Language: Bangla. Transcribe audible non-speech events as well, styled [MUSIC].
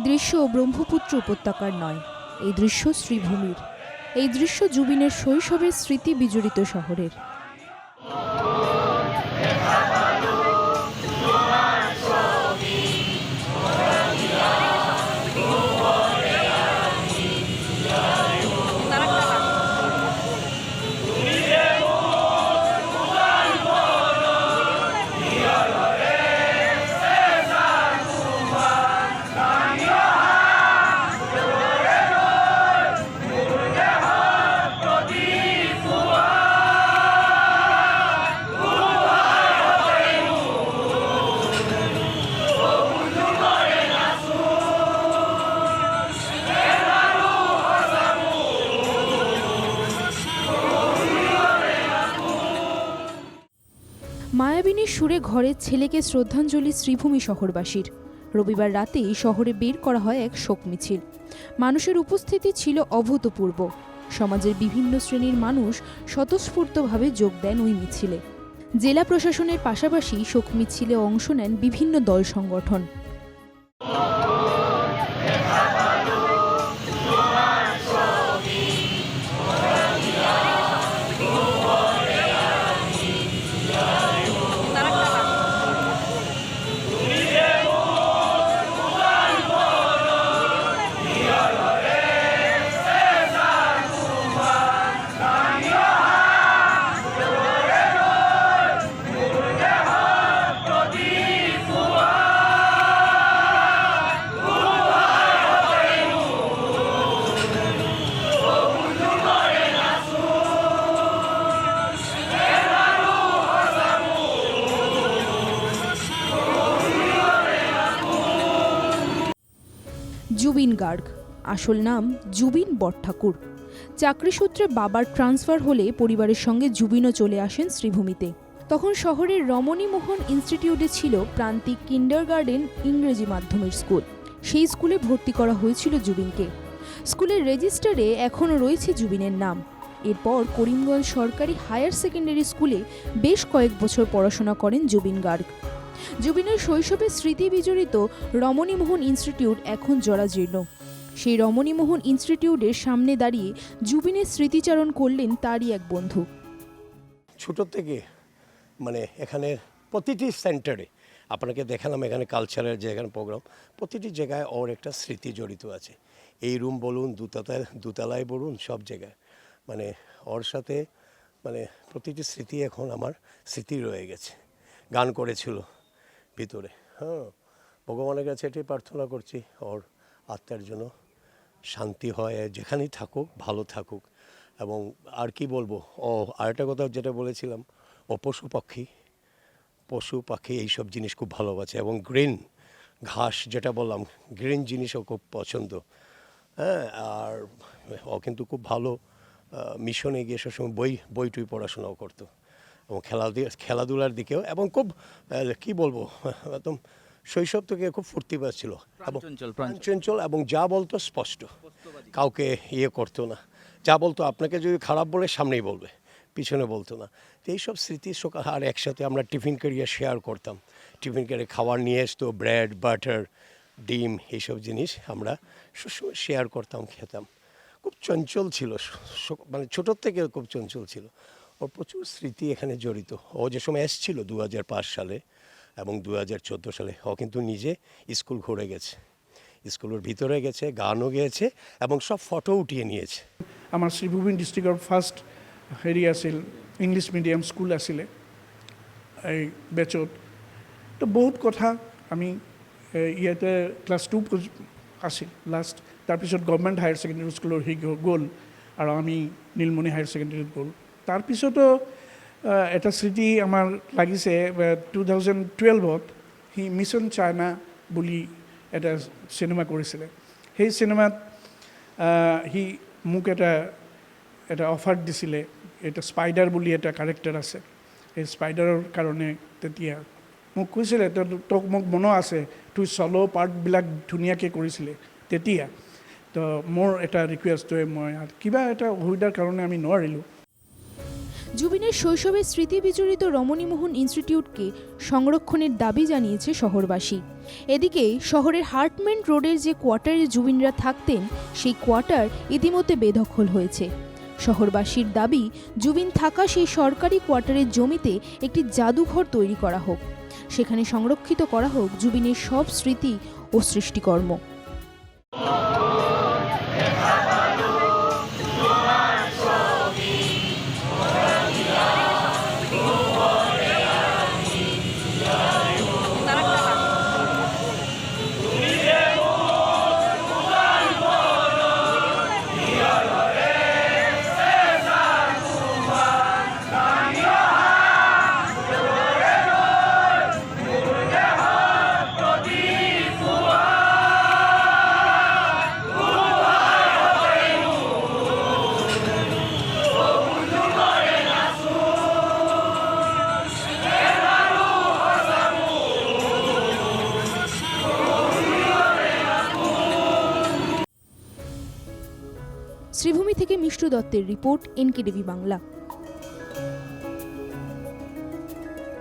দৃশ্য ব্রহ্মপুত্র উপত্যকার নয় এই দৃশ্য শ্রীভূমির। এই দৃশ্য জুবিনের শৈশবের স্মৃতি বিজড়িত শহরের। মায়াবিনীর সুরে ঘরের ছেলেকে শ্রদ্ধাঞ্জলি শ্রীভূমি শহরবাসীর। রবিবার রাতেই শহরে বের করা হয় এক শোক মিছিল। মানুষের উপস্থিতি ছিল অভূতপূর্ব। সমাজের বিভিন্ন শ্রেণির মানুষ স্বতঃস্ফূর্তভাবে যোগ দেন ওই মিছিলে। জেলা প্রশাসনের পাশাপাশি শোক মিছিলে অংশ নেন বিভিন্ন দল সংগঠন। জুবিন গার্গ। আসল নাম জুবিন বটঠাকুর। চাকরিসূত্রে বাবার ট্রান্সফার হলে পরিবারের সঙ্গে জুবিনও চলে আসেন শ্রীভূমিতে। তখন শহরের রমণীমোহন ইনস্টিটিউটে ছিল প্রান্তিক কিন্ডার গার্ডেন ইংরেজি মাধ্যমের স্কুল। সেই স্কুলে ভর্তি করা হয়েছিল জুবিনকে। স্কুলের রেজিস্টারে এখনও রয়েছে জুবিনের নাম। এরপর করিমগঞ্জ সরকারি হায়ার সেকেন্ডারি স্কুলে বেশ কয়েক বছর পড়াশোনা করেন জুবিন গার্গ। জুবিনের শৈশবে স্মৃতি বিজড়িত রমণীমোহন ইনস্টিটিউট এখন জরাজীর্ণ। সেই রমণীমোহন ইনস্টিটিউটের সামনে দাঁড়িয়ে জুবিনের স্মৃতিচারণ করলেন তারই এক বন্ধু। ছোট থেকে মানে এখানে প্রতিটি সেন্টারে, আপনাকে দেখালাম এখানে কালচারাল যে এখানে প্রোগ্রাম, প্রতিটি জায়গায় ওর একটা স্মৃতি জড়িত আছে। এই রুম বলুন, দুতলায় দুতলায় বলুন, সব জায়গায়। মানে ওর সাথে মানে প্রতিটি স্মৃতি এখন আমার স্মৃতি রয়ে গেছে। গান করেছিল ভিতরে হ্যাঁ। ভগবানের কাছে এটাই প্রার্থনা করছি, ওর আত্মার জন্য শান্তি হয়, যেখানেই থাকুক, ভালো থাকুক। এবং আর কি বলব, ও, আরেকটা কথা যেটা বলেছিলাম, ও পশু পাখি পশু পাখি এইসব জিনিস খুব ভালোবাসে এবং গ্রিন, ঘাস যেটা বললাম, গ্রিন জিনিসও খুব পছন্দ। হ্যাঁ আর ও কিন্তু খুব ভালো মিশনে গিয়ে সবসময় বই বই টুই পড়াশোনাও করতো। এবং খেলা খেলাধুলার দিকেও এবং খুব কি বলব [LAUGHS] একদম শৈশব থেকে খুব ফুর্তিবাজ ছিল এবং। চঞ্চল এবং যা বলতো স্পষ্ট। কাউকে ইয়ে করতো না। যা বলতো আপনাকে যদি খারাপ বলে সামনেই বলবে পিছনে বলতো না। তো এইসব স্মৃতি সকাল আর একসাথে আমরা টিফিন ক্যারিয়ার শেয়ার করতাম। টিফিন ক্যারিয়ার খাবার নিয়ে আসতো ব্রেড বাটার ডিম এইসব জিনিস আমরা সবসময় শেয়ার করতাম খেতাম। খুব চঞ্চল ছিল মানে ছোটোর থেকে খুব চঞ্চল ছিল। ওর প্রচুর স্মৃতি এখানে জড়িত। ও যে সময় এসেছিল দু সালে এবং দু হাজার চোদ্দ সালে, ও কিন্তু নিজে স্কুল ঘুরে গেছে। স্কুলের ভিতরে গেছে, গানও গেয়েছে এবং সব ফটো উঠিয়ে নিয়েছে। আমার শ্ৰীভূমিন ডিষ্ট্ৰিক্টৰ ফাৰ্ষ্ট হেৰি আছিল ইংলিছ মিডিয়াম স্কুল আছিলে এই বেচত তো বহুত কথা আমি ইয়াতে ক্লাছ টু আছিল লাষ্ট তাৰপিছত গভমেণ্ট হায়াৰ ছেকেণ্ডেৰী স্কুলৰ গ- গ'ল, আৰু আমি নীলমণি হায়াৰ ছেকেণ্ডেৰীত গ'ল। তাৰপিছতো এটা স্মৃতি আমাৰ লাগিছে টু থাউজেণ্ড টুৱেলভত সি মিছন চাইনা বুলি এটা চিনেমা কৰিছিলে। সেই চিনেমাত সি মোক এটা এটা অফাৰ দিছিলে, এটা স্পাইডাৰ বুলি এটা কেৰেক্টাৰ আছে। সেই স্পাইডাৰৰ কাৰণে তেতিয়া মোক কৈছিলে তোক মোক মনত আছে তোৰ চল' পাৰ্টবিলাক ধুনীয়াকৈ কৰিছিলে, তেতিয়া। তো মোৰ এটা ৰিকুৱেষ্টটোৱে মই, কিবা এটা অসুবিধাৰ কাৰণে আমি নোৱাৰিলোঁ। জুবিনের শৈশবের স্মৃতি বিজড়িত রমণীমোহন ইনস্টিটিউটকে সংরক্ষণের দাবি জানিয়েছে শহরবাসী। এদিকে, শহরের হার্টম্যান রোডের যে কোয়ার্টারে জুবিনরা থাকতেন, সেই কোয়ার্টার ইতিমধ্যে বেদখল হয়েছে। শহরবাসীর দাবি, জুবিন থাকা সেই সরকারি কোয়ার্টারের জমিতে একটি জাদুঘর তৈরি করা হোক। সেখানে সংরক্ষিত করা হোক জুবিনের সব স্মৃতি ও সৃষ্টিকর্ম। শ্রীভূমি থেকে মিষ্টু দত্তের রিপোর্ট এনকেডিবি বাংলা।